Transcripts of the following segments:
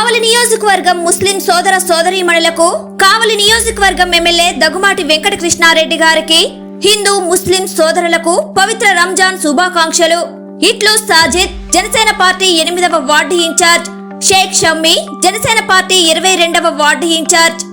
కావలి నియోజకవర్గం ముస్లిం సోదర సోదరీమణులకు కావలి నియోజకవర్గం ఎమ్మెల్యే దగ్గుమాటి వెంకటకృష్ణారెడ్డి గారికి హిందూ ముస్లిం సోదరులకు పవిత్ర రంజాన్ శుభాకాంక్షలు. ఇట్లు సాజిద్ జనసేన పార్టీ ఎనిమిదవ ward incharge. Sheikh Shammi Janasena party ఇరవై రెండవ ward incharge.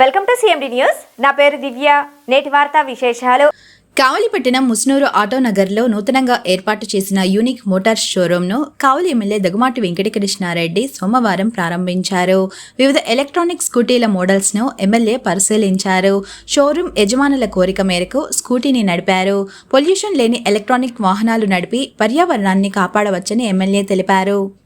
Welcome to CMD news నా పేరు దివ్య. నేటి వార్తా విశేషాలు. కావలిపట్నం ముస్నూరు ఆటో నగర్లో నూతనంగా ఏర్పాటు చేసిన యూనిక్ మోటార్ షోరూంను కావలి ఎమ్మెల్యే దగుమాటి వెంకటకృష్ణారెడ్డి సోమవారం ప్రారంభించారు. వివిధ ఎలక్ట్రానిక్ స్కూటీల మోడల్స్ను ఎమ్మెల్యే పరిశీలించారు. షోరూం యజమానుల కోరిక మేరకు స్కూటీని నడిపారు. పొల్యూషన్ లేని ఎలక్ట్రానిక్ వాహనాలు నడిపి పర్యావరణాన్ని కాపాడవచ్చని ఎమ్మెల్యే తెలిపారు.